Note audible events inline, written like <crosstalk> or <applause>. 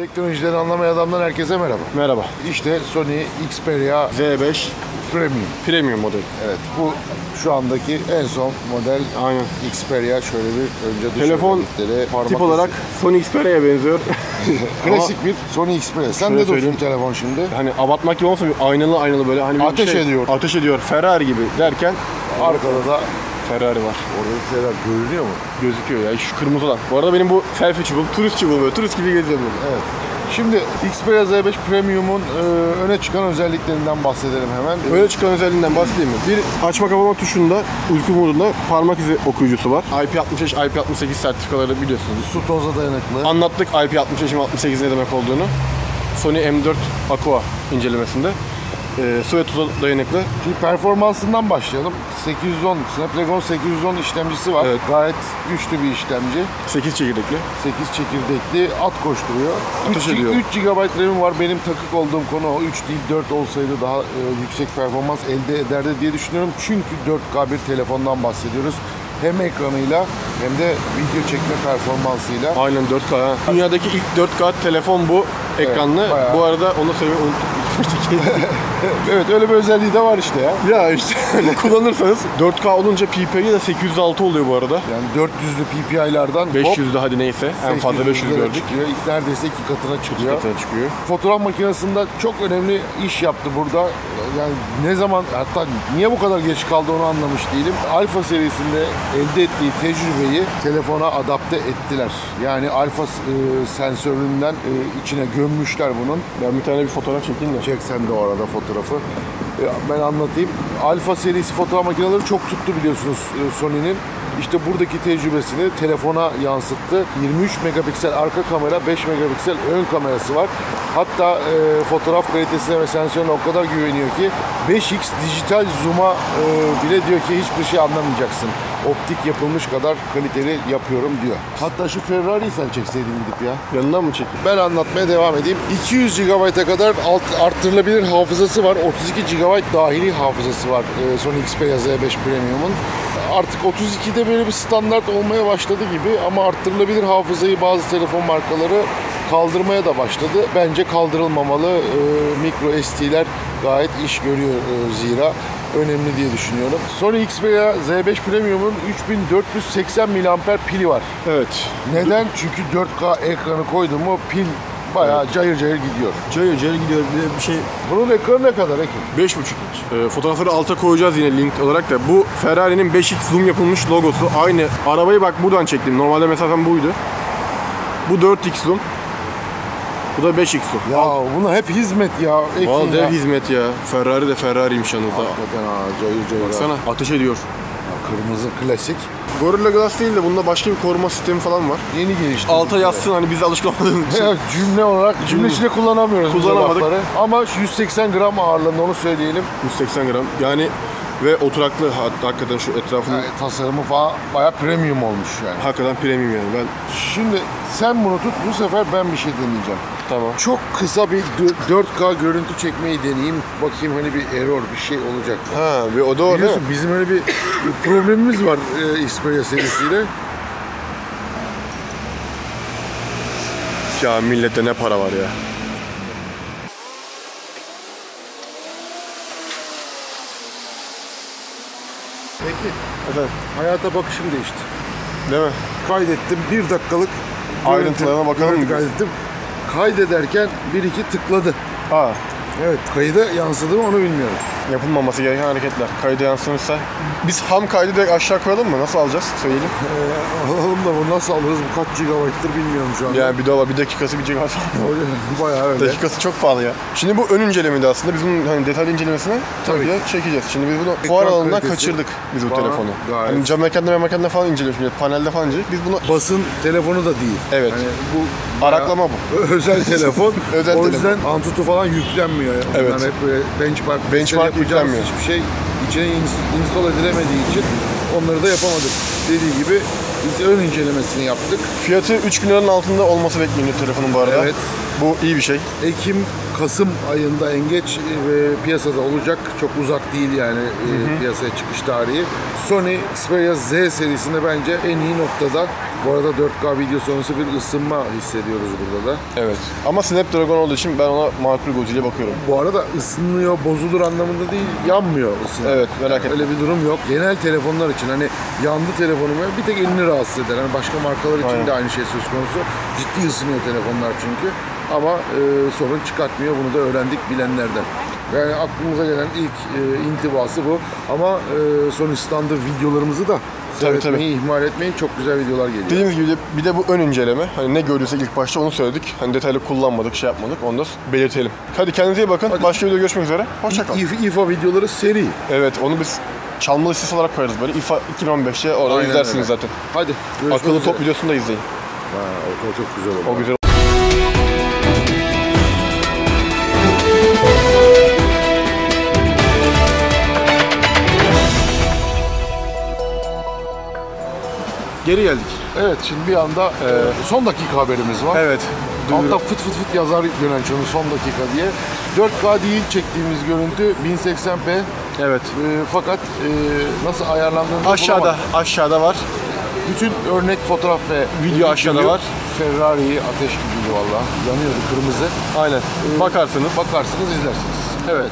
Teknolojiden anlamayan adamdan herkese merhaba. Merhaba. İşte Sony Xperia Z5 Premium. Premium model. Evet bu şu andaki en son model Aynen. Xperia. Şöyle bir önce dış Telefon parmak tip olarak Sony Xperia'ya benziyor. <laughs> klasik bir Sony Xperia. Sen Şöyle ne dostum söyleyeyim. telefon şimdi? hani abartmak gibi bir aynalı aynalı böyle hani bir Ateş şey- ediyor. Ateş ediyor. Ferrari gibi derken Arkada da Ferrari var. orada bir şeyler görünüyor mu? Gözüküyor ya şu kırmızı olan. Bu arada benim bu selfie çubuğum, turist çubuğum böyle. Turist gibi geziyorum böyle. Evet. Şimdi Xperia Z5 Premium'un e, öne çıkan özelliklerinden bahsedelim hemen. Öyle çıkan özelliğinden bahsedeyim mi? Bir açma kapama tuşunda uyku modunda parmak izi okuyucusu var. IP65, IP68 sertifikaları biliyorsunuz. Su toza dayanıklı. Anlattık IP65 ve 68 ne demek olduğunu. Sony M4 Aqua incelemesinde. Ee, su ve tuza dayanıklı. Şimdi performansından başlayalım. 810, Snapdragon 810 işlemcisi var. Evet. Gayet güçlü bir işlemci. 8 çekirdekli. 8 çekirdekli at koşturuyor. Ateş 3, ediyor. 3 GB RAM'im var. Benim takık olduğum konu o. 3 değil 4 olsaydı daha e, yüksek performans elde ederdi diye düşünüyorum. Çünkü 4K bir telefondan bahsediyoruz. Hem ekranıyla hem de video çekme performansıyla. Aynen 4K. ha. Dünyadaki ilk 4K telefon bu ekranlı. bayağı. Bu arada onu söylemeyi unuttum. <laughs> Evet öyle bir özelliği de var işte ya. ya işte <laughs> kullanırsanız 4K olunca PPI de 806 oluyor bu arada. Yani 400'lü PPI'lardan hop 500'de hadi neyse. En fazla 500 800'lere gördük. çıkıyor. Neredeyse iki katına çıkıyor. Katına çıkıyor. Fotoğraf makinesinde çok önemli iş yaptı burada. Yani ne zaman hatta niye bu kadar geç kaldı onu anlamış değilim. Alfa serisinde elde ettiği tecrübeyi telefona adapte ettiler. Yani alfa e, sensöründen e, içine gömmüşler bunun. Ben bir tane bir fotoğraf çekeyim de. Çek sen de o arada fotoğrafı. E, Ben anlatayım. Alfa serisi fotoğraf makineleri çok tuttu biliyorsunuz e, Sony'nin. İşte buradaki tecrübesini telefona yansıttı. 23 megapiksel arka kamera, 5 megapiksel ön kamerası var. Hatta e, fotoğraf kalitesine ve sensörüne o kadar güveniyor ki 5x dijital zoom'a e, bile diyor ki hiçbir şey anlamayacaksın. Optik yapılmış kadar kaliteli yapıyorum diyor. Hatta şu Ferrari'yi sen çekseydin gidip ya. Yanından mı çekeyim? Ben anlatmaya devam edeyim. 200 GB'a kadar alt, arttırılabilir hafızası var. 32 GB dahili hafızası var e, Sony Xperia Z5 Premium'un. Artık 32'de böyle bir standart olmaya başladı gibi ama arttırılabilir hafızayı bazı telefon markaları kaldırmaya da başladı. Bence kaldırılmamalı. E, micro SD'ler gayet iş görüyor e, zira önemli diye düşünüyorum. Sony Xperia Z5 Premium'un 3480 mAh pili var. Evet. Neden? Çünkü 4K ekranı koydum mu pil bayağı cayır cayır gidiyor. Cayır cayır gidiyor. Bir bir şey Bunun ekranı ne kadar Ekim? 5.5 inç. Ee, fotoğrafları alta koyacağız yine link olarak da. Bu Ferrari'nin 5x zoom yapılmış logosu. Aynı. Arabayı bak buradan çektim. Normalde mesafem buydu. Bu 4x zoom. Bu da 5x zoom. Ya buna hep hizmet ya. Ekim Vallahi ya. dev hizmet ya. Ferrari de Ferrari'ymiş yanında. Hakikaten ha cayır cayır. Baksana ateş ediyor. Kırmızı klasik. Gorilla Glass değil de bunda başka bir koruma sistemi falan var. Yeni gelişti. Alta yazsın hani biz alışkın olmadığımız için. Evet, cümle olarak cümle içinde kullanamıyoruz bu Kullanamadık. lafları. Ama şu 180 gram ağırlığında onu söyleyelim. 180 gram. Yani ve oturaklı ha- hakikaten şu etrafının Yani tasarımı falan bayağı premium olmuş yani. hakikaten premium yani. Ben Şimdi sen bunu tut bu sefer ben bir şey deneyeceğim. Tamam. Çok kısa bir dö- 4K görüntü çekmeyi deneyeyim. Bakayım hani bir error bir şey olacak. mı? Ha bir o da o? Biliyorsun bizim öyle bir problemimiz var e, Xperia serisiyle. Ya millette ne para var ya. Peki Efendim? hayata bakışım değişti. Değil mi? Kaydettim bir dakikalık Ayrıntılarına bakalım kaydettim. Kaydederken bir iki tıkladı. Ha. Evet kayıda yansıdı mı onu bilmiyorum. Yapılmaması gereken hareketler. Kayda yansımışsa. Biz ham kaydı direkt aşağı koyalım mı? Nasıl alacağız? Söyleyelim. Ee, alalım da bu nasıl alırız bu kaç gigabayttır bilmiyorum şu anda. Yani bir dolar bir dakikası bir gigabayt <laughs> Bayağı öyle. Dakikası çok pahalı ya. Şimdi bu ön incelemeydi aslında. Biz bunun hani detaylı incelemesini tabii Tabii. ki çekeceğiz. Şimdi biz bunu fuar Ekran alanından kalitesi kaçırdık biz bu telefonu. gayet. Hani cam mekanda mekanda falan inceliyoruz. Panelde falan inceledik. Biz bunu Basın telefonu da değil. Evet. Hani bu araklama bu. Özel telefon. <laughs> Özel o telefon. yüzden Antutu falan yüklenmiyor. Yani. Evet. Bunlar hep böyle benchmark, Benchmark yüklenmiyor. Hiçbir şey içine ins- install edilemediği için onları da yapamadık. Dediği gibi Biz ön incelemesini yaptık. Fiyatı 3000 liranın altında olması bekleniyor telefonun bu arada. Evet. Bu iyi bir şey. Ekim, Kasım ayında en geç e, piyasada olacak. Çok uzak değil yani e, piyasaya çıkış tarihi. Sony Xperia Z serisinde bence en iyi noktada. Bu arada 4K video sonrası bir ısınma hissediyoruz burada da. Evet. Ama Snapdragon olduğu için ben ona makul gözüyle bakıyorum. Bu arada ısınıyor, bozulur anlamında değil, yanmıyor ısınıyor. Evet, merak etme. Öyle bir durum yok. Genel telefonlar için hani yandı telefonumu bir tek elini rahatsız eder. Hani başka markalar için Aynen. de aynı şey söz konusu. Ciddi ısınıyor telefonlar çünkü. Ama e, sorun çıkartmıyor. Bunu da öğrendik bilenlerden. Yani aklımıza gelen ilk e, intibası bu. Ama e, Sony standı videolarımızı da seyretmeyi ihmal etmeyin. Çok güzel videolar geliyor. Dediğimiz gibi de bir de bu ön inceleme. Hani ne gördüysek ilk başta onu söyledik. Hani detaylı kullanmadık, şey yapmadık. Onu da belirtelim. Hadi kendinize iyi bakın. Başka videoda görüşmek üzere. Hoşçakalın. İF- İFA videoları seri. Evet onu biz çalma listesi olarak koyarız böyle. İFA 2015'te orada Aynen izlersiniz öyle. zaten. Hadi. görüşmek Akıllı üzere. top videosunu da izleyin. Ha, o, o çok güzel oldu. O güzel. Geri geldik. Evet şimdi bir anda e, son dakika haberimiz var. Evet. Altta fıt fıt fıt yazar Gönenç onu son dakika diye. 4K değil çektiğimiz görüntü 1080p. Evet. E, fakat e, nasıl ayarlandığını da Aşağıda, bulamadım. aşağıda var. Bütün örnek fotoğraf ve Video aşağıda var. Ferrari'yi ateş gibiydi valla. Yanıyordu kırmızı. Aynen. Bakarsınız. Bakarsınız izlersiniz. Evet.